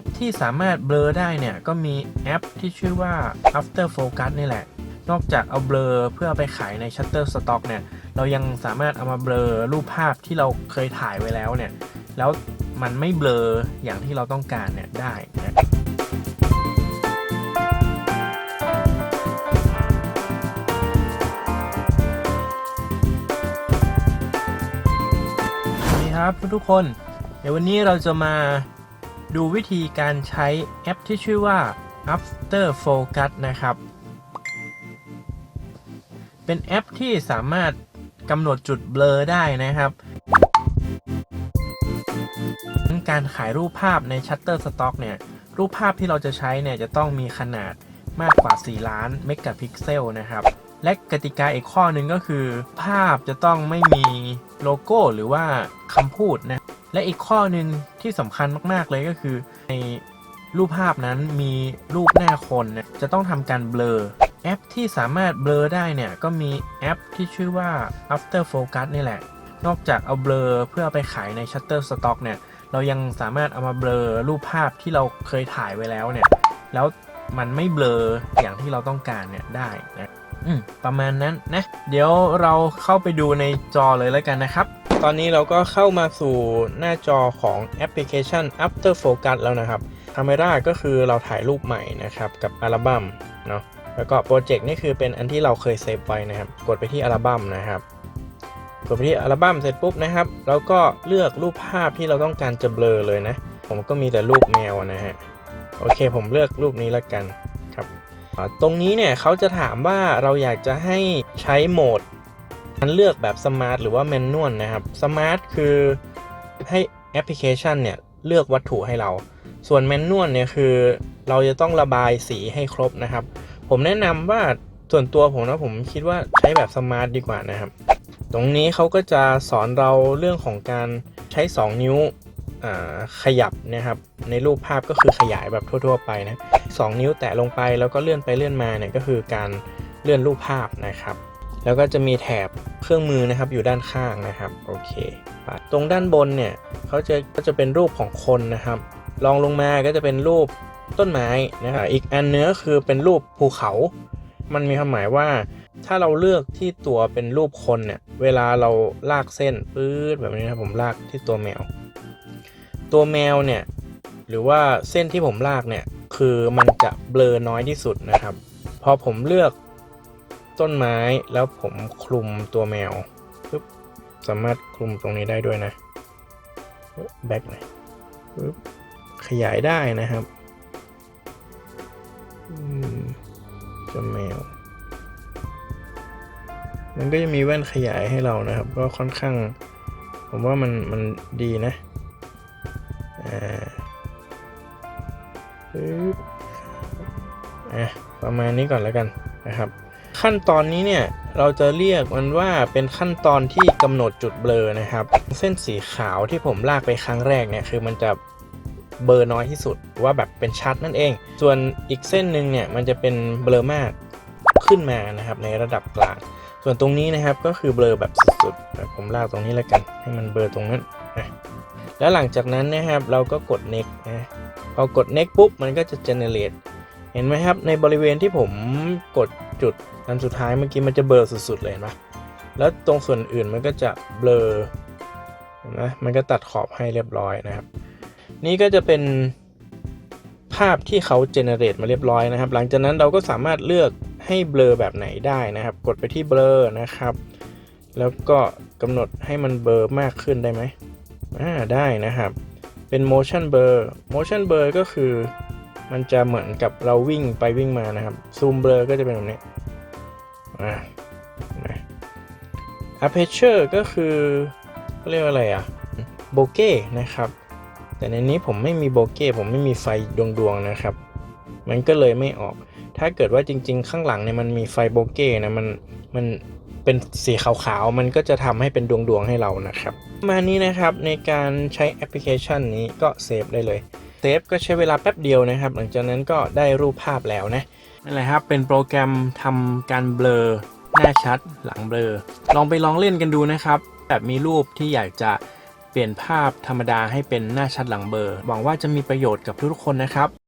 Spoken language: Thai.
ปที่สามารถเบลอได้เนี่ย ก็มีแอปที่ชื่อว่า After Focus นี่แหละ นอกจากเอาเบลอเพื่ออไปขายใน Shutterstock เนี่ย เรายังสามารถเอามาเบลอรูปภาพที่เราเคยถ่ายไว้แล้วเนี่ย แล้วมันไม่เบลออย่างที่เราต้องการเนี่ยได้นะครับทุกคน เดี๋ยววันนี้เราจะมา ดูวิธีการใช้แอปที่ชื่อว่า After Focus นะครับ เป็นแอปที่สามารถกำหนดจุดเบลอได้นะครับการขายรูปภาพใน Shutterstock เนี่ย รูปภาพที่เราจะใช้เนี่ยจะต้องมีขนาดมากกว่า 4 ล้านเมกะพิกเซลนะครับ และกติกาอีกข้อหนึ่งก็คือ ภาพจะต้องไม่มีโลโก้หรือว่าคำพูดนะ และอีกข้อหนึ่งที่สำคัญมาก ๆ เลยก็คือ ในรูปภาพนั้นมีรูปหน้าคนนี่ยจะต้องทำการเบลอแอปที่สามารถเบลอได้เนี่ยก็มีแอปที่ชื่อว่า After Focus นี่แหละ นอกจากเอาเบลอเพื่อไปขายใน Shutterstock เนี่ย เรายังสามารถเอามาเบลอรูปภาพที่เราเคยถ่ายไว้แล้วเนี่ย แล้วมันไม่เบลออย่างที่เราต้องการเนี่ยได้นะ ประมาณนั้นนะ เดี๋ยวเราเข้าไปดูในจอเลยแล้วกันนะครับ ตอนนี้เราก็เข้ามาสู่หน้าจอของแอปพลิเคชัน After Focus แล้วนะครับ Camera ก็คือเราถ่ายรูปใหม่นะครับกับอัลบั้มเนาะแล้วก็โปรเจกต์นี่คือเป็นอันที่เราเคยเซฟไว้นะครับ กดไปที่อัลบั้มนะครับกดไปที่อัลบั้มเสร็จปุ๊บนะครับแล้วก็เลือกรูปภาพที่เราต้องการจะเบลอเลยนะ ผมก็มีแต่รูปแมวนะฮะโอเคผมเลือกรูปนี้แล้วกัน ตรงนี้เนี่ยเขาจะถามว่าเราอยากจะให้ใช้โหมดการเลือกแบบสมาร์ทหรือว่าแมนนวลนะครับสมาร์ทคือให้แอปพลิเคชันเนี่ยเลือกวัตถุให้เรา ส่วนแมนนวลเนี่ยคือเราจะต้องระบายสีให้ครบนะครับ ผมแนะนำว่าส่วนตัวผมนะผมคิดว่าใช้แบบสมาร์ทดีกว่านะครับ ตรงนี้เขาก็จะสอนเราเรื่องของการใช้ 2 นิ้ว ขยับนะครับ ในรูปภาพก็คือขยายแบบทั่ว ๆ ไปนะ2นิ้วแตะลงไปแล้วก็เลื่อนไปเลื่อนมาเนี่ยก็คือการเลื่อนรูปภาพนะครับ แล้วก็จะมีแถบเครื่องมือนะครับอยู่ด้านข้างนะครับโอเคไปตรงด้านบนเนี่ยเขาจะก็จะเป็นรูปของคนนะครับลองลงมาก็จะเป็นรูปต้นไม้นะครับอีกอันเนื้อคือเป็นรูปภูเขา มันมีความหมายว่าถ้าเราเลือกที่ตัวเป็นรูปคนเนี่ยเวลาเราลากเส้นปื๊ดแบบนี้นะผมลากที่ตัวแมว ตัวแมวเนี่ยหรือว่าเส้นที่ผมลากเนี่ยคือมันจะเบลอน้อยที่สุดนะครับ พอผมเลือกต้นไม้แล้วผมคลุมตัวแมวปึ๊บสามารถคลุมตรงนี้ได้ด้วยนะแบ็คหน่อยปึ๊บขยายได้นะครับตัวแมว มันก็จะมีแว่นขยายให้เรานะครับ ก็ค่อนข้าง ผมว่ามันมันดีนะ อ่าปึ๊บอะประมาณนี้ก่อนแล้วกันนะครับ ขั้นตอนนี้เนี่ยเราจะเรียกมันว่าเป็นขั้นตอนที่กำหนดจุดเบลอนะครับ เส้นสีขาวที่ผมลากไปครั้งแรกเนี่ยคือมันจะเบลอน้อยที่สุดว่าแบบเป็นชัดนั่นเอง ส่วนอีกเส้นหนึ่งเนี่ยมันจะเป็นเบลอมากขึ้นมานะครับในระดับกลาง ส่วนตรงนี้นะครับก็คือเบลอแบบสุดๆแบบผมลากตรงนี้แล้วกัน ให้มันเบลอตรงนั้นนะ แล้วหลังจากนั้นนะครับเราก็กด next นะพอกด next ปุ๊บมันก็จะ generate เห็นไหมครับในบริเวณที่ผมกดจุดอันสุดท้ายเมื่อกี้มันจะเบลอสุดๆเลยเห็นปะแล้วตรงส่วนอื่นมันก็จะเบลอเห็นไหมมันก็ตัดขอบให้เรียบร้อยนะครับ นี่ก็จะเป็นภาพที่เขา generate มาเรียบร้อยนะครับ หลังจากนั้นเราก็สามารถเลือกให้เบลอแบบไหนได้นะครับ กดไปที่เบลอนะครับ แล้วก็กำหนดให้มันเบลอมากขึ้นได้ไหม อ่าได้นะครับ เป็น motion blur motion blur ก็คือมันจะเหมือนกับเราวิ่งไปวิ่งมานะครับ zoom blur ก็จะเป็นแบบนี้อ่านะ aperture ก็คือเขาเรียกว่าอะไรอะโบเก้นะครับ แต่ในนี้ผมไม่มีโบเก้ผมไม่มีไฟดวงๆนะครับ มันก็เลยไม่ออก ถ้าเกิดว่าจริง ๆ ข้างหลังเนี่ยมันมีไฟโบเก้นะมันมัน เป็นสีขาวๆ มันก็จะทำให้เป็นดวงๆให้เรานะครับ มานี้นะครับในการใช้แอปพลิเคชันนี้ก็เซฟได้เลยเซฟก็ใช้เวลาแป๊บเดียวนะครับ หลังจากนั้นก็ได้รูปภาพแล้วนะนั่นแหละครับเป็นโปรแกรมทำการเบลอหน้าชัดหลังเบลอ ลองไปลองเล่นกันดูนะครับ แบบมีรูปที่อยากจะเปลี่ยนภาพธรรมดาให้เป็นหน้าชัดหลังเบลอหวังว่าจะมีประโยชน์กับทุกๆคนนะครับ